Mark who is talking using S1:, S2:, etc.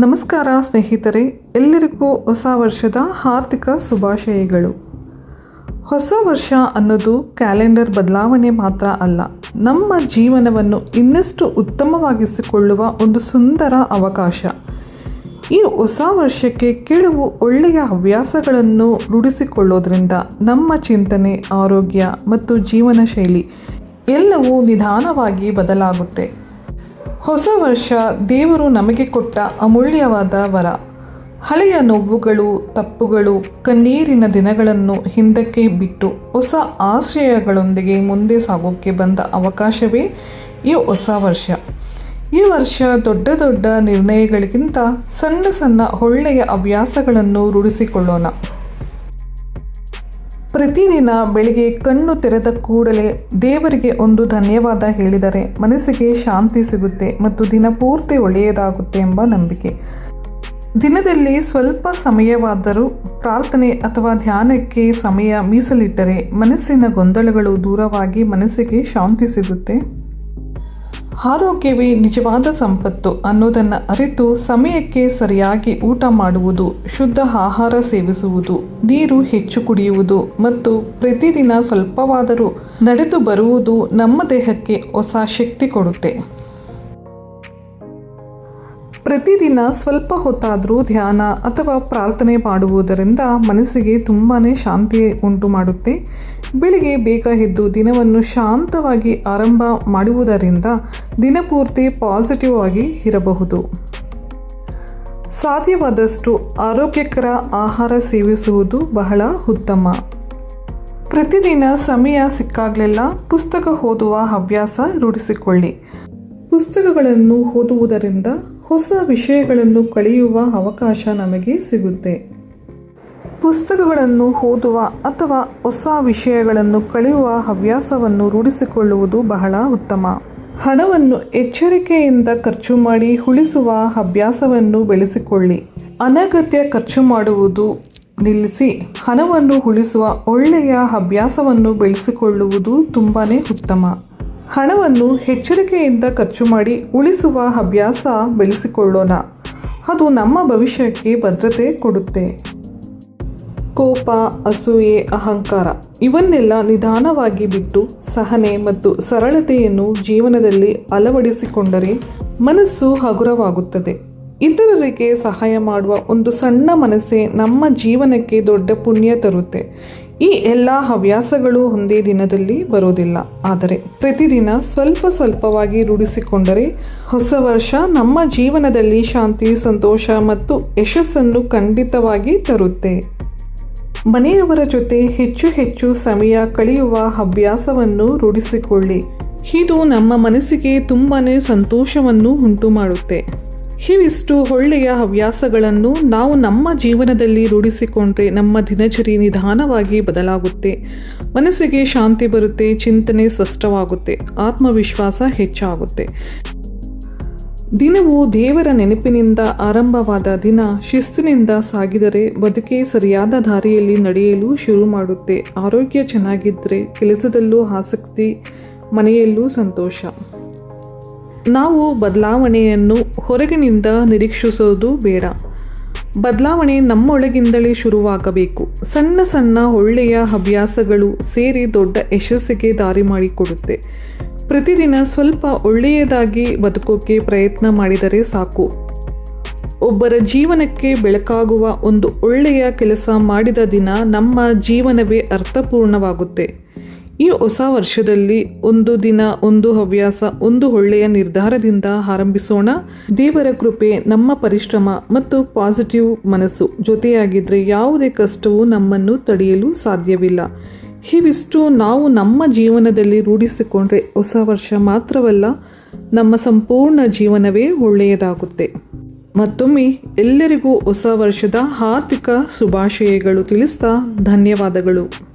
S1: ನಮಸ್ಕಾರ ಸ್ನೇಹಿತರೆ, ಎಲ್ಲರಿಗೂ ಹೊಸ ವರ್ಷದ ಹಾರ್ದಿಕ ಶುಭಾಶಯಗಳು. ಹೊಸ ವರ್ಷ ಅನ್ನೋದು ಕ್ಯಾಲೆಂಡರ್ ಬದಲಾವಣೆ ಮಾತ್ರ ಅಲ್ಲ, ನಮ್ಮ ಜೀವನವನ್ನು ಇನ್ನಷ್ಟು ಉತ್ತಮವಾಗಿಸಿಕೊಳ್ಳುವ ಒಂದು ಸುಂದರ ಅವಕಾಶ. ಈ ಹೊಸ ವರ್ಷಕ್ಕೆ ಕೆಲವು ಒಳ್ಳೆಯ ಹವ್ಯಾಸಗಳನ್ನು ರೂಢಿಸಿಕೊಳ್ಳೋದ್ರಿಂದ ನಮ್ಮ ಚಿಂತನೆ, ಆರೋಗ್ಯ ಮತ್ತು ಜೀವನ ಶೈಲಿ ಎಲ್ಲವೂ ನಿಧಾನವಾಗಿ ಬದಲಾಗುತ್ತೆ. ಹೊಸ ವರ್ಷ ದೇವರು ನಮಗೆ ಕೊಟ್ಟ ಅಮೂಲ್ಯವಾದ ವರ. ಹಳೆಯ ನೋವುಗಳು, ತಪ್ಪುಗಳು, ಕಣ್ಣೀರಿನ ದಿನಗಳನ್ನು ಹಿಂದಕ್ಕೆ ಬಿಟ್ಟು ಹೊಸ ಆಶ್ರಯಗಳೊಂದಿಗೆ ಮುಂದೆ ಸಾಗೋಕ್ಕೆ ಬಂದ ಅವಕಾಶವೇ ಈ ಹೊಸ ವರ್ಷ. ಈ ವರ್ಷ ದೊಡ್ಡ ದೊಡ್ಡ ನಿರ್ಣಯಗಳಿಗಿಂತ ಸಣ್ಣ ಸಣ್ಣ ಒಳ್ಳೆಯ ಹವ್ಯಾಸಗಳನ್ನು ರೂಢಿಸಿಕೊಳ್ಳೋಣ. ಪ್ರತಿದಿನ ಬೆಳಿಗ್ಗೆ ಕಣ್ಣು ತೆರೆದ ಕೂಡಲೇ ದೇವರಿಗೆ ಒಂದು ಧನ್ಯವಾದ ಹೇಳಿದರೆ ಮನಸ್ಸಿಗೆ ಶಾಂತಿ ಸಿಗುತ್ತೆ ಮತ್ತು ದಿನ ಪೂರ್ತಿ ಒಳ್ಳೆಯದಾಗುತ್ತೆ ಎಂಬ ನಂಬಿಕೆ. ದಿನದಲ್ಲಿ ಸ್ವಲ್ಪ ಸಮಯವಾದರೂ ಪ್ರಾರ್ಥನೆ ಅಥವಾ ಧ್ಯಾನಕ್ಕೆ ಸಮಯ ಮೀಸಲಿಟ್ಟರೆ ಮನಸ್ಸಿನ ಗೊಂದಲಗಳು ದೂರವಾಗಿ ಮನಸ್ಸಿಗೆ ಶಾಂತಿ ಸಿಗುತ್ತೆ. ಆರೋಗ್ಯವೇ ನಿಜವಾದ ಸಂಪತ್ತು ಅನ್ನೋದನ್ನು ಅರಿತು ಸಮಯಕ್ಕೆ ಸರಿಯಾಗಿ ಊಟ ಮಾಡುವುದು, ಶುದ್ಧ ಆಹಾರ ಸೇವಿಸುವುದು ನೀರು ಹೆಚ್ಚು ಕುಡಿಯುವುದು ಮತ್ತು ಪ್ರತಿದಿನ ಸ್ವಲ್ಪವಾದರೂ ನಡೆದು ಬರುವುದು ನಮ್ಮ ದೇಹಕ್ಕೆ ಹೊಸ ಶಕ್ತಿ ಕೊಡುತ್ತೆ. ಪ್ರತಿದಿನ ಸ್ವಲ್ಪ ಹೊತ್ತಾದರೂ ಧ್ಯಾನ ಅಥವಾ ಪ್ರಾರ್ಥನೆ ಮಾಡುವುದರಿಂದ ಮನಸ್ಸಿಗೆ ತುಂಬಾ ಶಾಂತಿ ಉಂಟು ಮಾಡುತ್ತೆ. ಬೆಳಿಗ್ಗೆ ಬೇಗ ಎದ್ದು ದಿನವನ್ನು ಶಾಂತವಾಗಿ ಆರಂಭ ಮಾಡುವುದರಿಂದ ದಿನಪೂರ್ತಿ ಪಾಸಿಟಿವ್ ಆಗಿ ಇರಬಹುದು. ಸಾಧ್ಯವಾದಷ್ಟು ಆರೋಗ್ಯಕರ ಆಹಾರ ಸೇವಿಸುವುದು ಬಹಳ ಉತ್ತಮ. ಪ್ರತಿದಿನ ಸಮಯ ಸಿಕ್ಕಾಗಲೆಲ್ಲ ಪುಸ್ತಕ ಓದುವ ಹವ್ಯಾಸ ರೂಢಿಸಿಕೊಳ್ಳಿ. ಪುಸ್ತಕಗಳನ್ನು ಓದುವುದರಿಂದ ಹೊಸ ವಿಷಯಗಳನ್ನು ಕಲಿಯುವ ಅವಕಾಶ ನಮಗೆ ಸಿಗುತ್ತೆ. ಪುಸ್ತಕಗಳನ್ನು ಓದುವ ಅಥವಾ ಹೊಸ ವಿಷಯಗಳನ್ನು ಕಲಿಯುವ ಹವ್ಯಾಸವನ್ನು ರೂಢಿಸಿಕೊಳ್ಳುವುದು ಬಹಳ ಉತ್ತಮ. ಹಣವನ್ನು ಎಚ್ಚರಿಕೆಯಿಂದ ಖರ್ಚು ಮಾಡಿ ಉಳಿಸುವ ಅಭ್ಯಾಸವನ್ನು ಬೆಳೆಸಿಕೊಳ್ಳಿ. ಅನಗತ್ಯ ಖರ್ಚು ಮಾಡುವುದು ನಿಲ್ಲಿಸಿ ಹಣವನ್ನು ಉಳಿಸುವ ಒಳ್ಳೆಯ ಅಭ್ಯಾಸವನ್ನು ಬೆಳೆಸಿಕೊಳ್ಳುವುದು ತುಂಬಾ ಉತ್ತಮ. ಹಣವನ್ನು ಎಚ್ಚರಿಕೆಯಿಂದ ಖರ್ಚು ಮಾಡಿ ಉಳಿಸುವ ಅಭ್ಯಾಸ ಬೆಳೆಸಿಕೊಳ್ಳೋಣ. ಅದು ನಮ್ಮ ಭವಿಷ್ಯಕ್ಕೆ ಭದ್ರತೆ ಕೊಡುತ್ತೆ. ಕೋಪ, ಅಸೂಯೆ, ಅಹಂಕಾರ ಇವನ್ನೆಲ್ಲ ನಿಧಾನವಾಗಿ ಬಿಟ್ಟು ಸಹನೆ ಮತ್ತು ಸರಳತೆಯನ್ನು ಜೀವನದಲ್ಲಿ ಅಳವಡಿಸಿಕೊಂಡರೆ ಮನಸ್ಸು ಹಗುರವಾಗುತ್ತದೆ. ಇತರರಿಗೆ ಸಹಾಯ ಮಾಡುವ ಒಂದು ಸಣ್ಣ ಮನಸ್ಸೇ ನಮ್ಮ ಜೀವನಕ್ಕೆ ದೊಡ್ಡ ಪುಣ್ಯ ತರುತ್ತೆ. ಈ ಎಲ್ಲ ಹವ್ಯಾಸಗಳು ಒಂದೇ ದಿನದಲ್ಲಿ ಬರೋದಿಲ್ಲ. ಆದರೆ ಪ್ರತಿದಿನ ಸ್ವಲ್ಪ ಸ್ವಲ್ಪವಾಗಿ ರೂಢಿಸಿಕೊಂಡರೆ ಹೊಸ ವರ್ಷ ನಮ್ಮ ಜೀವನದಲ್ಲಿ ಶಾಂತಿ, ಸಂತೋಷ ಮತ್ತು ಯಶಸ್ಸನ್ನು ಖಂಡಿತವಾಗಿ ತರುತ್ತೆ. ಮನೆಯವರ ಜೊತೆ ಹೆಚ್ಚು ಹೆಚ್ಚು ಸಮಯ ಕಳೆಯುವ ಹವ್ಯಾಸವನ್ನು ರೂಢಿಸಿಕೊಳ್ಳಿ. ಇದು ನಮ್ಮ ಮನಸ್ಸಿಗೆ ತುಂಬಾ ಸಂತೋಷವನ್ನು ಉಂಟು ಮಾಡುತ್ತೆ ಇವಿಷ್ಟು ಒಳ್ಳೆಯ ಹವ್ಯಾಸಗಳನ್ನು ನಾವು ನಮ್ಮ ಜೀವನದಲ್ಲಿ ರೂಢಿಸಿಕೊಂಡ್ರೆ ನಮ್ಮ ದಿನಚರಿ ನಿಧಾನವಾಗಿ ಬದಲಾಗುತ್ತೆ. ಮನಸ್ಸಿಗೆ ಶಾಂತಿ ಬರುತ್ತೆ, ಚಿಂತನೆ ಸ್ಪಷ್ಟವಾಗುತ್ತೆ, ಆತ್ಮವಿಶ್ವಾಸ ಹೆಚ್ಚಾಗುತ್ತೆ. ದಿನವು ದೇವರ ನೆನಪಿನಿಂದ ಆರಂಭವಾದ ದಿನ ಶಿಸ್ತಿನಿಂದ ಸಾಗಿದರೆ ಬದುಕೆ ಸರಿಯಾದ ದಾರಿಯಲ್ಲಿ ನಡೆಯಲು ಶುರು ಮಾಡುತ್ತೆ. ಆರೋಗ್ಯ ಚೆನ್ನಾಗಿದ್ದರೆ ಕೆಲಸದಲ್ಲೂ ಆಸಕ್ತಿ, ಮನೆಯಲ್ಲೂ ಸಂತೋಷ. ನಾವು ಬದಲಾವಣೆಯನ್ನು ಹೊರಗಿನಿಂದ ನಿರೀಕ್ಷಿಸೋದು ಬೇಡ. ಬದಲಾವಣೆ ನಮ್ಮೊಳಗಿಂದಲೇ ಶುರುವಾಗಬೇಕು. ಸಣ್ಣ ಸಣ್ಣ ಒಳ್ಳೆಯ ಹವ್ಯಾಸಗಳು ಸೇರಿ ದೊಡ್ಡ ಯಶಸ್ಸಿಗೆ ದಾರಿ ಮಾಡಿಕೊಡುತ್ತೆ. ಪ್ರತಿದಿನ ಸ್ವಲ್ಪ ಒಳ್ಳೆಯದಾಗಿ ಬದುಕೋಕೆ ಪ್ರಯತ್ನ ಮಾಡಿದರೆ ಸಾಕು. ಒಬ್ಬರ ಜೀವನಕ್ಕೆ ಬೆಳಕಾಗುವ ಒಂದು ಒಳ್ಳೆಯ ಕೆಲಸ ಮಾಡಿದ ದಿನ ನಮ್ಮ ಜೀವನವೇ ಅರ್ಥಪೂರ್ಣವಾಗುತ್ತೆ. ಈ ಹೊಸ ವರ್ಷದಲ್ಲಿ ಒಂದು ದಿನ, ಒಂದು ಹವ್ಯಾಸ, ಒಂದು ಒಳ್ಳೆಯ ನಿರ್ಧಾರದಿಂದ ಆರಂಭಿಸೋಣ. ದೇವರ ಕೃಪೆ, ನಮ್ಮ ಪರಿಶ್ರಮ ಮತ್ತು ಪಾಸಿಟಿವ್ ಮನಸ್ಸು ಜೊತೆಯಾಗಿದ್ದರೆ ಯಾವುದೇ ಕಷ್ಟವೂ ನಮ್ಮನ್ನು ತಡೆಯಲು ಸಾಧ್ಯವಿಲ್ಲ. ಇವಿಷ್ಟು ನಾವು ನಮ್ಮ ಜೀವನದಲ್ಲಿ ರೂಢಿಸಿಕೊಂಡ್ರೆ ಹೊಸ ವರ್ಷ ಮಾತ್ರವಲ್ಲ, ನಮ್ಮ ಸಂಪೂರ್ಣ ಜೀವನವೇ ಒಳ್ಳೆಯದಾಗುತ್ತೆ. ಮತ್ತೊಮ್ಮೆ ಎಲ್ಲರಿಗೂ ಹೊಸ ವರ್ಷದ ಹಾರ್ದಿಕ ಶುಭಾಶಯಗಳು ತಿಳಿಸ್ತಾ ಧನ್ಯವಾದಗಳು.